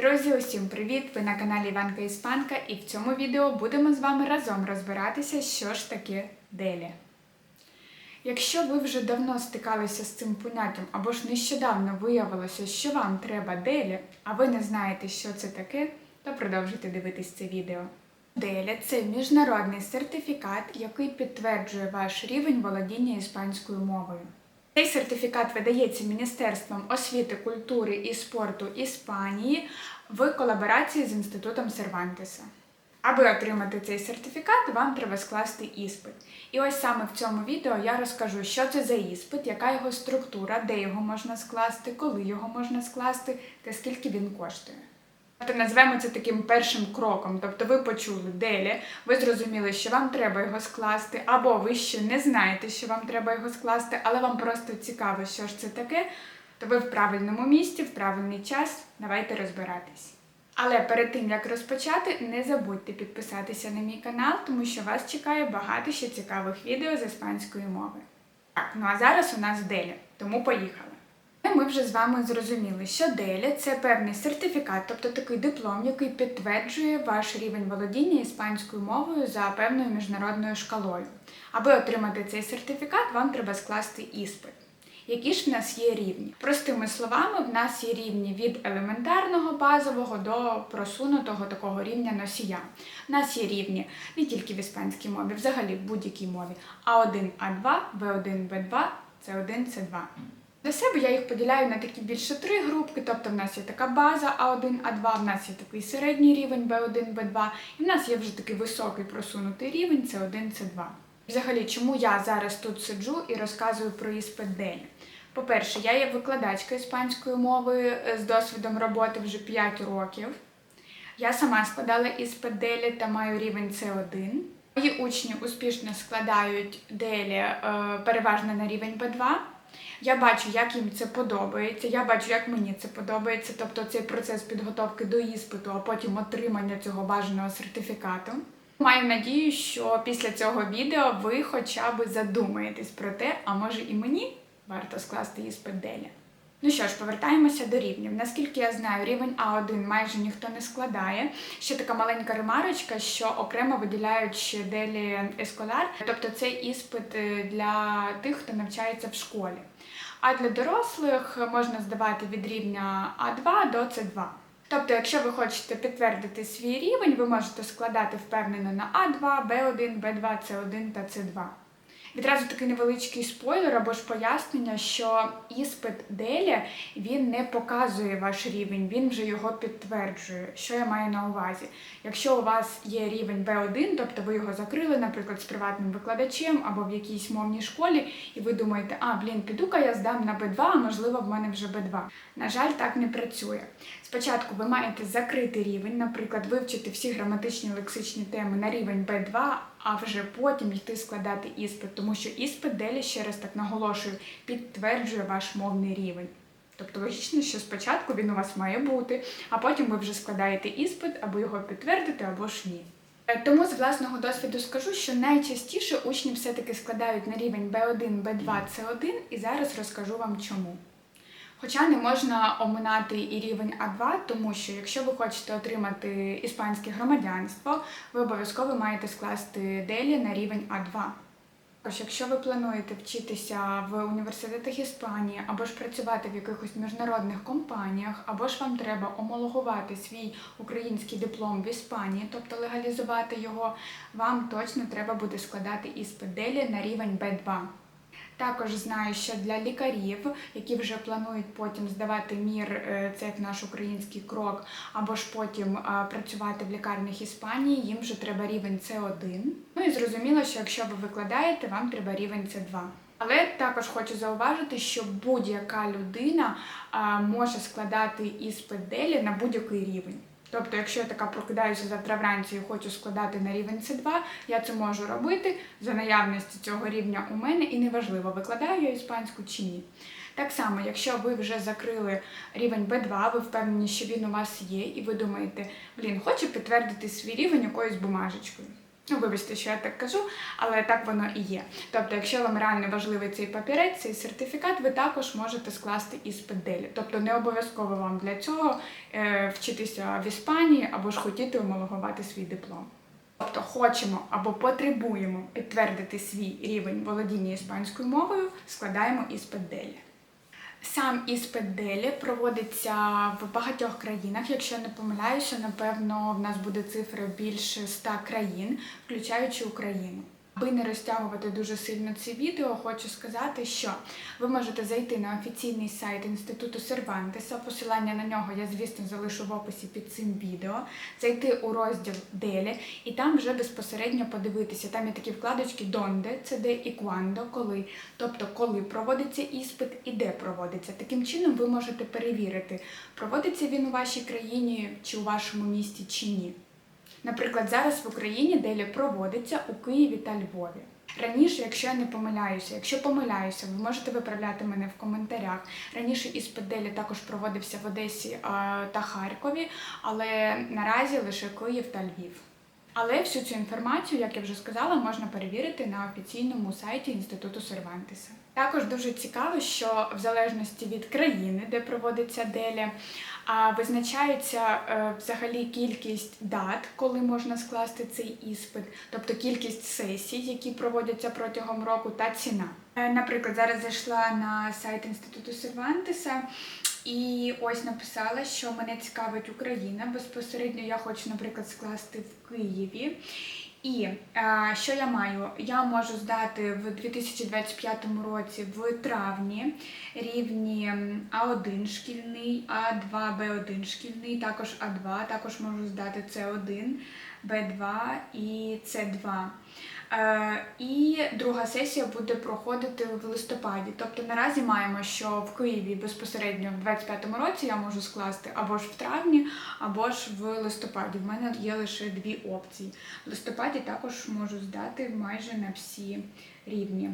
Друзі, усім привіт! Ви на каналі Іванка Іспанка, і в цьому відео будемо з вами разом розбиратися, що ж таке делі. Якщо ви вже давно стикалися з цим поняттям, або ж нещодавно виявилося, що вам треба делі, а ви не знаєте, що це таке, то продовжуйте дивитись це відео. Деля це міжнародний сертифікат, який підтверджує ваш рівень володіння іспанською мовою. Цей сертифікат видається Міністерством освіти, культури і спорту Іспанії в колаборації з інститутом Сервантеса. Аби отримати цей сертифікат, вам треба скласти іспит. І ось саме в цьому відео я розкажу, що це за іспит, яка його структура, де його можна скласти, коли його можна скласти та скільки він коштує. Назвемо це таким першим кроком. Тобто ви почули делі, ви зрозуміли, що вам треба його скласти, або ви ще не знаєте, що вам треба його скласти, але вам просто цікаво, що ж це таке, то ви в правильному місці, в правильний час. Давайте розбиратись. Але перед тим як розпочати, не забудьте підписатися на мій канал, тому що вас чекає багато ще цікавих відео з іспанської мови. Так, ну а зараз у нас делі, тому поїхали. Ми вже з вами зрозуміли, що деля це певний сертифікат, тобто такий диплом, який підтверджує ваш рівень володіння іспанською мовою за певною міжнародною шкалою. Аби отримати цей сертифікат, вам треба скласти іспит. Які ж в нас є рівні? Простими словами, в нас є рівні від елементарного базового до просунутого такого рівня носія. У нас є рівні не тільки в іспанській мові, взагалі в будь-якій мові А1, А2, В1, В2, С1, С2. Для себе я їх поділяю на такі більше три групки, тобто в нас є така база А1, А2, в нас є такий середній рівень Б1, Б2, і в нас є вже такий високий просунутий рівень С1, С2. Взагалі, чому я зараз тут сиджу і розказую про іспит Делі? По-перше, я є викладачка іспанської мови е, з досвідом роботи вже 5 років. Я сама складала іспит Делі та маю рівень С1. Мої учні успішно складають Делі е, переважно на рівень Б2. Я бачу, як їм це подобається. Я бачу, як мені це подобається. Тобто цей процес підготовки до іспиту, а потім отримання цього бажаного сертифікату. Маю надію, що після цього відео ви хоча б задумаєтесь про те, а може і мені варто скласти іспит Делі. Ну що ж, повертаємося до рівнів. Наскільки я знаю, рівень А1 майже ніхто не складає. Ще така маленька ремарочка, що окремо виділяють ще делі есколар, тобто це іспит е, для тих, хто навчається в школі. А для дорослих можна здавати від рівня А2 до С2. Тобто, якщо ви хочете підтвердити свій рівень, ви можете складати впевнено на А2, Б1, Б2, С1 та С2. Відразу такий невеличкий спойлер або ж пояснення, що іспит Делі він не показує ваш рівень, він вже його підтверджує. Що я маю на увазі? Якщо у вас є рівень B1, тобто ви його закрили, наприклад, з приватним викладачем або в якійсь мовній школі, і ви думаєте, а блін, піду-ка я здам на B2, а можливо в мене вже B2. На жаль, так не працює. Спочатку ви маєте закрити рівень, наприклад, вивчити всі граматичні лексичні теми на рівень B2, а вже потім йти складати іспит, тому що іспит делі, ще раз так наголошую, підтверджує ваш мовний рівень. Тобто логічно, що спочатку він у вас має бути, а потім ви вже складаєте іспит, або його підтвердити, або ж ні. Е, Тому з власного досвіду скажу, що найчастіше учні все-таки складають на рівень B1, B2, C1, і зараз розкажу вам чому. Хоча не можна оминати і рівень А2, тому що якщо ви хочете отримати іспанське громадянство, ви обов'язково маєте скласти делі на рівень А2. Також, якщо ви плануєте вчитися в університетах Іспанії або ж працювати в якихось міжнародних компаніях, або ж вам треба омологувати свій український диплом в Іспанії, тобто легалізувати його, вам точно треба буде складати іспит делі на рівень Б2. Також знаю, що для лікарів, які вже планують потім здавати мір, е, це як наш український крок, або ж потім працювати в лікарнях Іспанії, їм вже треба рівень С1. Ну і зрозуміло, що якщо ви викладаєте, вам треба рівень С2. Але також хочу зауважити, що будь-яка людина може складати іспит делі на будь-який рівень. Тобто, якщо я така прокидаюся завтра вранці і хочу складати на рівень С2, я це можу робити за наявності цього рівня у мене, і неважливо, викладаю я іспанську чи ні. Так само, якщо ви вже закрили рівень Б2, ви впевнені, що він у вас є, і ви думаєте, блін, хочу підтвердити свій рівень якоюсь бумажечкою. Ну, вибачте, що я так кажу, але так воно і є. Тобто, якщо вам реально важливий цей папірець, цей сертифікат, ви також можете скласти іспит делі. Тобто не обов'язково вам для цього е, вчитися в Іспанії або ж хотіти homologувати свій диплом. Тобто хочемо або потребуємо підтвердити свій рівень володіння іспанською мовою, складаємо іспит делі. Сам іспит Делі проводиться в багатьох країнах. Якщо я не помиляюся, напевно, в нас буде цифра більше 100 країн, включаючи Україну. Аби не розтягувати дуже сильно це відео, хочу сказати, що ви можете зайти на офіційний сайт Інституту Сервантеса. Посилання на нього я, звісно, залишу в описі під цим відео. Зайти у розділ Делі і там вже безпосередньо подивитися. Там є такі вкладочки Донде, це де і квандо, коли. Тобто, коли проводиться іспит і де проводиться. Таким чином ви можете перевірити, проводиться він у вашій країні чи у вашому місті чи ні. Наприклад, зараз в Україні делі проводиться у Києві та Львові. Раніше, якщо я не помиляюся, якщо помиляюся, ви можете виправляти мене в коментарях. Раніше іспит делі також проводився в Одесі а, та Харкові, але наразі лише Київ та Львів. Але всю цю інформацію, як я вже сказала, можна перевірити на офіційному сайті Інституту Сервантеса. Також дуже цікаво, що в залежності від країни, де проводиться делі, а визначається е, взагалі кількість дат, коли можна скласти цей іспит, тобто кількість сесій, які проводяться протягом року, та ціна. Е, Наприклад, зараз зайшла на сайт Інституту Сервантеса. І ось написала, що мене цікавить Україна. Безпосередньо я хочу, наприклад, скласти в Києві. І е, що я маю? Я можу здати в 2025 році в травні рівні А1 шкільний, А2, Б1 шкільний, також А2, також можу здати С1, Б2 і С2. Е, і друга сесія буде проходити в листопаді. Тобто наразі маємо, що в Києві безпосередньо в 25-му році я можу скласти або ж в травні, або ж в листопаді. В мене є лише дві опції. В листопаді також можу здати майже на всі рівні.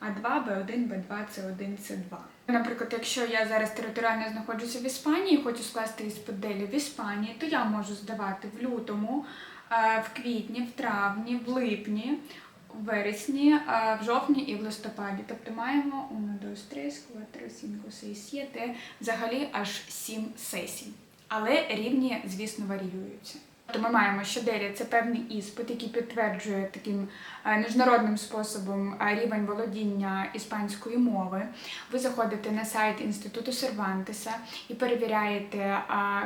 А2, Б1, Б2, С1, С2. Наприклад, якщо я зараз територіально знаходжуся в Іспанії, хочу скласти делі в Іспанії, то я можу здавати в лютому, в квітні, в травні, в липні, в вересні, е, в жовтні і в листопаді. Тобто маємо 1, 2, 3, 4, 5, 6, 7, взагалі аж 7 сесій. Але рівні, звісно, варіюються. Тобто ми маємо, що делі це певний іспит, який підтверджує таким е, міжнародним способом е, рівень володіння іспанської мови. Ви заходите на сайт Інституту Сервантеса і перевіряєте е,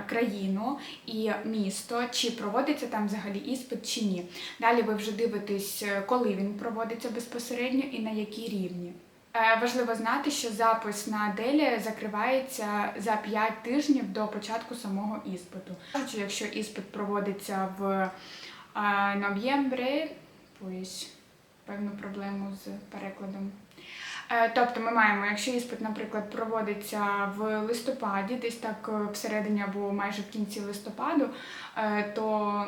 країну і місто, чи проводиться там взагалі іспит чи ні. Далі ви вже дивитесь, коли він проводиться безпосередньо і на якій рівні. Е, Важливо знати, що запис на делі закривається за 5 тижнів до початку самого іспиту. Кажучи, якщо іспит проводиться в е, нов'ємбрі, певну проблему з перекладом. Е, Тобто ми маємо, якщо іспит, наприклад, проводиться в листопаді, десь так всередині або майже в кінці листопаду, то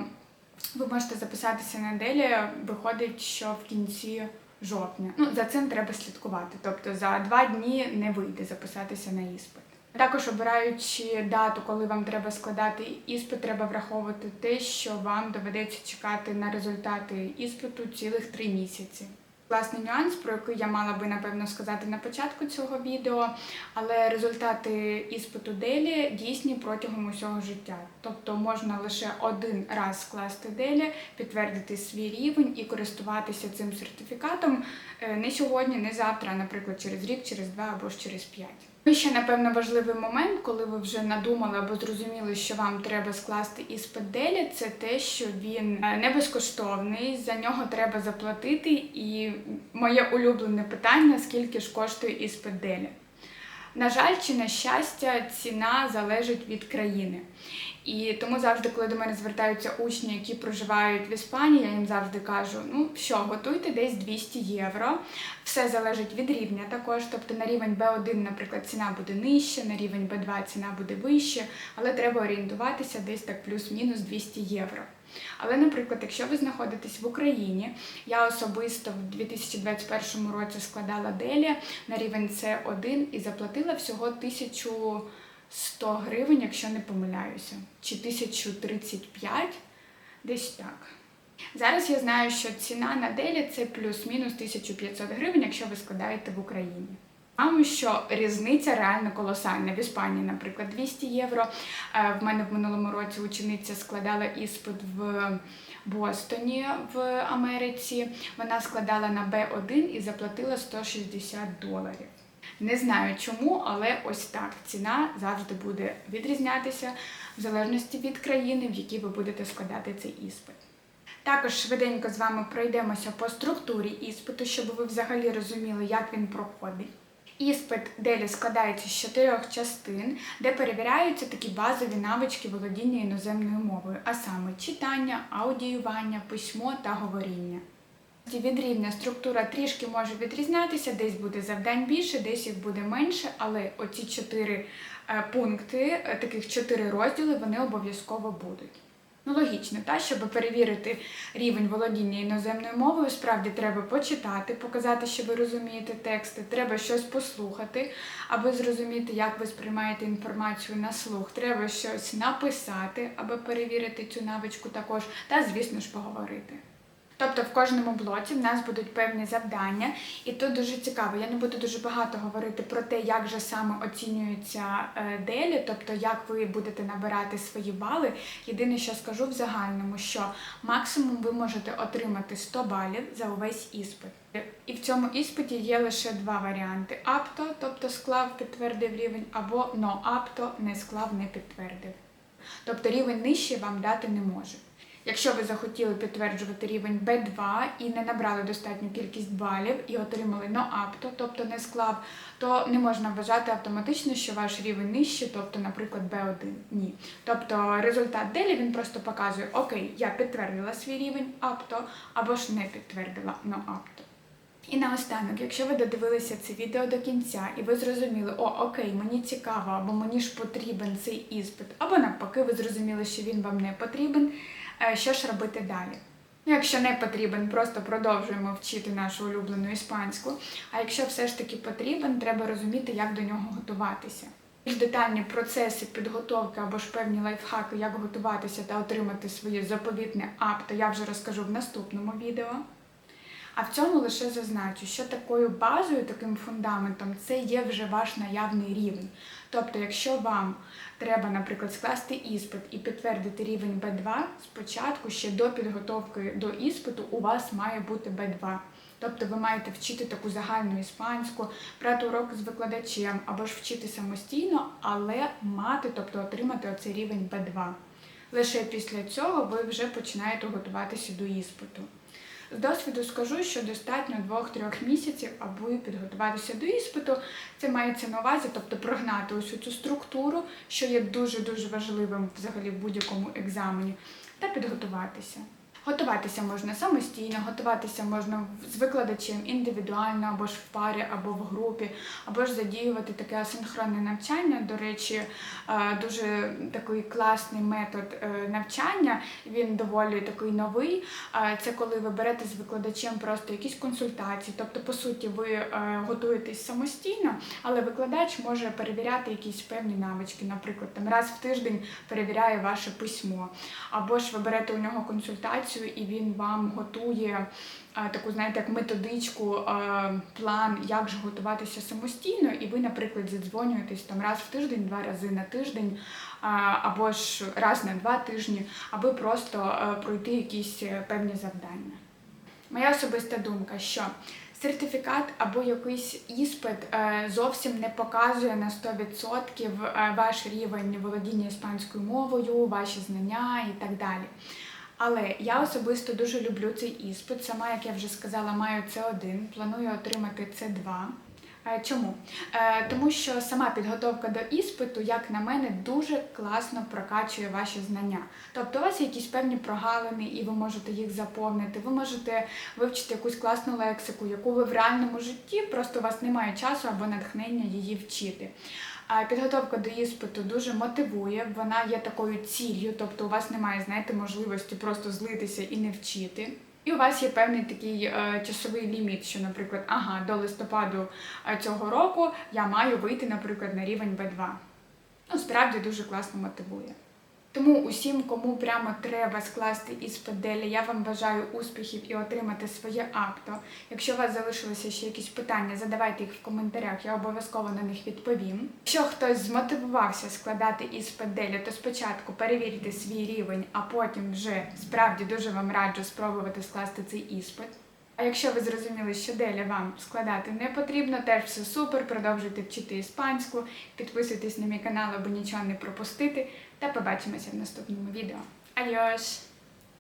ви можете записатися на делі, виходить, що в кінці жовтня. Ну, за цим треба слідкувати. Тобто за два дні не вийде записатися на іспит. Також обираючи дату, коли вам треба складати іспит, треба враховувати те, що вам доведеться чекати на результати іспиту цілих три місяці. Власний нюанс, про який я мала би напевно сказати на початку цього відео, але результати іспиту делі дійсні протягом усього життя. Тобто можна лише один раз скласти делі, підтвердити свій рівень і користуватися цим сертифікатом е, не сьогодні, не завтра, а, наприклад, через рік, через два або ж через п'ять. І ще, напевно, важливий момент, коли ви вже надумали або зрозуміли, що вам треба скласти іспит делі, це те, що він е, не безкоштовний, за нього треба заплатити. І моє улюблене питання: скільки ж коштує іспит делі? На жаль, чи на щастя, ціна залежить від країни. І тому завжди, коли до мене звертаються учні, які проживають в Іспанії, я їм завжди кажу: ну що, готуйте десь 200 євро. Все залежить від рівня також. Тобто на рівень B1, наприклад, ціна буде нижча, на рівень B2 ціна буде вища, але треба орієнтуватися десь так плюс-мінус 200 євро. Але, наприклад, якщо ви знаходитесь в Україні, я особисто в 2021 році складала делі на рівень С1 і заплатила всього 1100 гривень, якщо не помиляюся, чи 1035, десь так. Зараз я знаю, що ціна на делі це плюс-мінус 1500 гривень, якщо ви складаєте в Україні. Тому що різниця реально колосальна. В Іспанії, наприклад, 200 євро. Е, В мене в минулому році учениця складала іспит в Бостоні в Америці. Вона складала на B1 і заплатила 160 доларів. Не знаю чому, але ось так ціна завжди буде відрізнятися в залежності від країни, в якій ви будете складати цей іспит. Також швиденько з вами пройдемося по структурі іспиту, щоб ви взагалі розуміли, як він проходить. Іспит делі складається з чотирьох частин, де перевіряються такі базові навички володіння іноземною мовою, а саме читання, аудіювання, письмо та говоріння. Від рівня структура трішки може відрізнятися, десь буде завдань більше, десь їх буде менше, але оці чотири е, пункти, е, таких чотири розділи, вони обов'язково будуть. Ну, логічно, та щоб перевірити рівень володіння іноземною мовою, справді треба почитати, показати, що ви розумієте тексти, треба щось послухати, аби зрозуміти, як ви сприймаєте інформацію на слух. Треба щось написати, аби перевірити цю навичку також, та, звісно ж, поговорити. Тобто в кожному блоці в нас будуть певні завдання, і тут дуже цікаво. Я не буду дуже багато говорити про те, як же саме оцінюються е, делі, тобто як ви будете набирати свої бали. Єдине, що скажу в загальному, що максимум ви можете отримати 100 балів за увесь іспит. І в цьому іспиті є лише два варіанти: апто, тобто склав, підтвердив рівень, або но апто не склав, не підтвердив. Тобто рівень нижче вам дати не може. Якщо ви захотіли підтверджувати рівень B2 і не набрали достатню кількість балів і отримали no тобто не склав, то не можна вважати автоматично, що ваш рівень нижче, тобто, наприклад, B1. Ні. Тобто результат делі він просто показує, окей, я підтвердила свій рівень апто або ж не підтвердила no апто. І наостанок, якщо ви додивилися це відео до кінця і ви зрозуміли, о, окей, мені цікаво, або мені ж потрібен цей іспит, або навпаки, ви зрозуміли, що він вам не потрібен, що ж робити далі? Ну, Якщо не потрібен, просто продовжуємо вчити нашу улюблену іспанську. А якщо все ж таки потрібен, треба розуміти, як до нього готуватися. Більш детальні процеси підготовки або ж певні лайфхаки, як готуватися та отримати своє заповітне апто, я вже розкажу в наступному відео. А в цьому лише зазначу, що такою базою, таким фундаментом, це є вже ваш наявний рівень. Тобто, якщо вам треба, наприклад, скласти іспит і підтвердити рівень B2, спочатку ще до підготовки до іспиту у вас має бути B2. Тобто ви маєте вчити таку загальну іспанську, брати уроки з викладачем або ж вчити самостійно, але мати, тобто отримати оцей рівень B2. Лише після цього ви вже починаєте готуватися до іспиту. З досвіду скажу, що достатньо 2-3 місяців, аби підготуватися до іспиту. Це мається на увазі, тобто прогнати усю цю структуру, що є дуже-дуже важливим взагалі в будь-якому екзамені, та підготуватися. Готуватися можна самостійно, готуватися можна з викладачем індивідуально, або ж в парі, або в групі, або ж задіювати таке асинхронне навчання. До речі, е, дуже такий класний метод е, навчання. Він доволі такий новий. Е, Це коли ви берете з викладачем просто якісь консультації. Тобто, по суті, ви готуєтесь самостійно, але викладач може перевіряти якісь певні навички. Наприклад, там раз в тиждень перевіряє ваше письмо, або ж ви берете у нього консультацію і він вам готує а, таку, знаєте, як методичку, а, план, як же готуватися самостійно, і ви, наприклад, задзвонюєтесь там раз в тиждень, два рази на тиждень, а, або ж раз на два тижні, аби просто пройти якісь е, певні завдання. Моя особиста думка, що сертифікат або якийсь іспит е, зовсім не показує на 100% е, ваш рівень володіння іспанською мовою, ваші знання і так далі. Але я особисто дуже люблю цей іспит. Сама, як я вже сказала, маю С1, планую отримати С2. Е, Чому? Е, Тому що сама підготовка до іспиту, як на мене, дуже класно прокачує ваші знання. Тобто у вас є якісь певні прогалини, і ви можете їх заповнити. Ви можете вивчити якусь класну лексику, яку ви в реальному житті, просто у вас немає часу або натхнення її вчити. Підготовка до іспиту дуже мотивує, вона є такою ціллю, тобто у вас немає, знаєте, можливості просто злитися і не вчити. І у вас є певний такий е, часовий ліміт, що, наприклад, ага, до листопаду е, цього року я маю вийти, наприклад, на рівень Б2. Ну, справді дуже класно мотивує. Тому усім, кому прямо треба скласти іспит делі, я вам бажаю успіхів і отримати своє авто. Якщо у вас залишилися ще якісь питання, задавайте їх в коментарях, я обов'язково на них відповім. Якщо хтось змотивувався складати іспит делі, то спочатку перевірте свій рівень, а потім вже справді дуже вам раджу спробувати скласти цей іспит. А якщо ви зрозуміли, що деля вам складати не потрібно, теж все супер, продовжуйте вчити іспанську, підписуйтесь на мій канал, аби нічого не пропустити, та побачимося в наступному відео. Адіос!